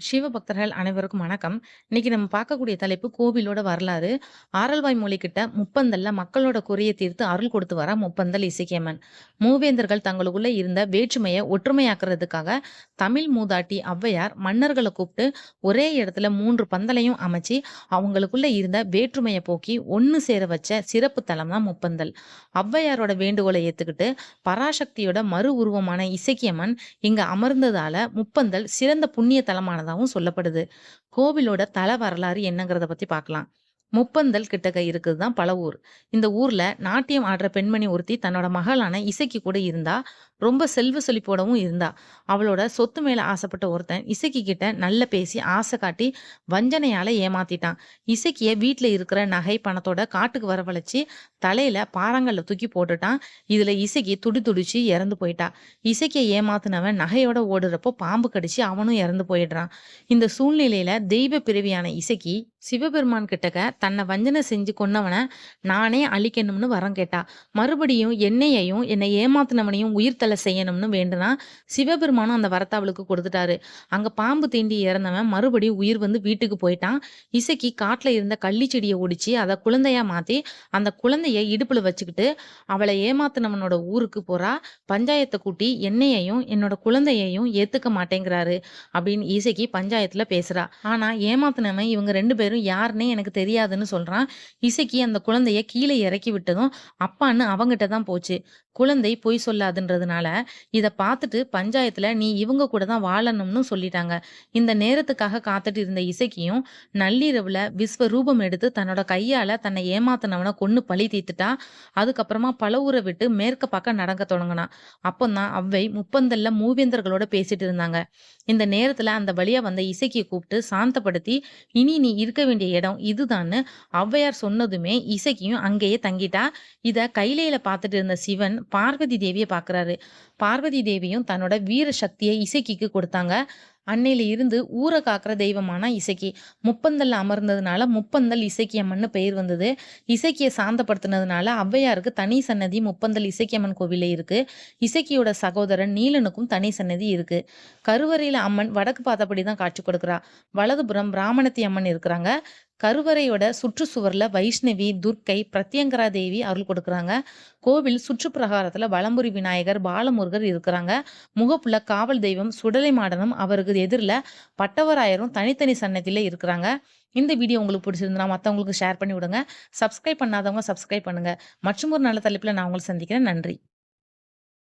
சிவபக்தர்கள் அனைவருக்கும் வணக்கம். இன்னைக்கு நம்ம பார்க்கக்கூடிய தலைப்பு கோவிலோட வரலாறு. ஆரல்வாய் மொழிகிட்ட முப்பந்தல்ல மக்களோட குறையை தீர்த்து அருள் கொடுத்து வர முப்பந்தல் இசைக்கியம்மன் மூவேந்தர்கள் தங்களுக்குள்ள இருந்த வேற்றுமையை ஒற்றுமையாக்குறதுக்காக தமிழ் மூதாட்டி ஔவையார் மன்னர்களை கூப்பிட்டு ஒரே இடத்துல மூன்று பந்தலையும் அமைச்சு, அவங்களுக்குள்ள இருந்த வேற்றுமையை போக்கி ஒன்று சேர வச்ச சிறப்பு தலம் தான் முப்பந்தல். ஔவையாரோட வேண்டுகோளை ஏத்துக்கிட்டு பராசக்தியோட மறு உருவமான இசைக்கியம்மன் இங்க அமர்ந்ததால முப்பந்தல் சிறந்த புண்ணிய தலமானதாகவும் சொல்லப்படுது. கோவிலோட தல வரலாறு என்னங்கிறத பத்தி பார்க்கலாம். முப்பந்தல் கிட்டக்க இருக்குது தான் பல ஊர். இந்த ஊரில் நாட்டியம் ஆடுற பெண்மணி ஒருத்தி தன்னோட மகளான இசைக்கு கூட இருந்தா. ரொம்ப செல்வ செழிப்போடவும் இருந்தா. அவளோட சொத்து மேலே ஆசைப்பட்ட ஒருத்தன் இசைக்கு கிட்ட நல்ல பேசி ஆசை காட்டி வஞ்சனையால் ஏமாத்திட்டான். இசைக்கிய வீட்டில் இருக்கிற நகை, பணத்தோட காட்டுக்கு வரவழைச்சி தலையில பாறாங்கல்ல தூக்கி போட்டுட்டான். இதுல இசைக்கு துடி துடிச்சு இறந்து போயிட்டா. இசைக்கிய ஏமாத்தினவன் நகையோட ஓடுறப்போ பாம்பு கடிச்சு அவனும் இறந்து போயிடுறான். இந்த சூழ்நிலையில தெய்வ பிறவியான இசைக்கு சிவபெருமான் கிட்டக்க தன்னை வஞ்சனை செஞ்சு கொன்னவனை நானே அழிக்கணும்னு வரம் கேட்டா. மறுபடியும் என்னையையும் என்னை ஏமாத்தினவனையும் உயிர் தலை செய்யணும்னு வேண்டுனா, சிவபெருமானும் அந்த வரத்தை அவளுக்கு கொடுத்துட்டாரு. அங்க பாம்பு தீண்டி இறந்தவன் மறுபடியும் உயிர் வந்து வீட்டுக்கு போயிட்டான். இசைக்கு காட்டுல இருந்த கள்ளி செடியை ஒடிச்சு அதை குழந்தையா மாத்தி, அந்த குழந்தைய இடுப்புல வச்சுக்கிட்டு அவளை ஏமாத்தினவனோட ஊருக்கு போறா. பஞ்சாயத்தை கூட்டி என்னையையும் என்னோட குழந்தையையும் ஏத்துக்க மாட்டேங்கிறாரு அப்படின்னு இசைக்கு பஞ்சாயத்துல பேசுறா. ஆனா ஏமாத்தினவன் இவங்க ரெண்டு பேரும் பேரும் யாருன்னே எனக்கு தெரியாதுன்னு சொல்றான். இசைக்கு அந்த குழந்தைய கீழே இறக்கி விட்டதும் அப்பான்னு அவங்கிட்ட தான் போச்சு. குழந்தை பொய் சொல்லாதுன்றதுனால இதை பார்த்துட்டு பஞ்சாயத்துல நீ இவங்க கூட தான் வாழணும்னு சொல்லிட்டாங்க. இந்த நேரத்துக்காக காத்துட்டு இருந்த இசைக்கியும் நள்ளிரவுல விஸ்வரூபம் எடுத்து தன்னோட கையால தன்னை ஏமாத்தினவனை கொன்னு பழி தீத்துட்டா அதுக்கப்புறமா பல ஊரை விட்டு மேற்க பார்க்க நடக்க தொடங்கினான் அப்போதான் ஔவை முப்பந்தல்ல மூவேந்தர்களோட பேசிட்டு இருந்தாங்க. இந்த நேரத்துல அந்த வழியா வந்த இசக்கிய கூப்பிட்டு சாந்தப்படுத்தி, இனி நீ இருக்க வேண்டிய இடம் இதுதான்னு ஔவையார் சொன்னதுமே இசக்கியும் அங்கேயே தங்கிட்டா. இத கைலையில பார்த்துட்டு இருந்த சிவன் பார்வதி தேவியை பார்க்குறாரு. பார்வதி தேவியும் தன்னோட வீர சக்தியை இசைக்கிக்கு கொடுத்தாங்க. அன்னையில இருந்து ஊரை காக்கிற தெய்வமான இசைக்கி முப்பந்தல் அமர்ந்ததுனால முப்பந்தல் இசைக்கியம்மன் பெயர் வந்தது. இசைக்கியை சாந்தப்படுத்துனதுனால ஔவையாருக்கு தனி சன்னதி முப்பந்தல் இசைக்கியம்மன் கோவிலே இருக்கு. இசைக்கியோட சகோதரன் நீலனுக்கும் தனி சன்னதி இருக்கு. கருவறையில அம்மன் வடக்கு பார்த்தபடி தான் காட்சி கொடுக்குறா வலதுபுறம் பிராமணத்தி அம்மன் இருக்கிறாங்க. கருவறையோட சுற்றுச்சுவர்ல வைஷ்ணவி, துர்க்கை, பிரத்யங்கரா தேவி அருள் கொடுக்குறாங்க. கோவில் சுற்றுப்பிரகாரத்துல வலம்புரி விநாயகர், பாலமுருகர் இருக்கிறாங்க. முகப்புல காவல் தெய்வம் சுடலை மாடனும் அவருக்கு எதிரில் பட்டவராயரும் தனித்தனி சன்னதியில இருக்கிறாங்க. இந்த வீடியோ உங்களுக்கு பிடிச்சிருந்தா மற்றவங்களுக்கு ஷேர் பண்ணி விடுங்க. சப்ஸ்கிரைப் பண்ணாதவங்க சப்ஸ்கிரைப் பண்ணுங்க. மற்றுமொரு நல்ல தலைப்புல நான் உங்களை சந்திக்கிறேன். நன்றி.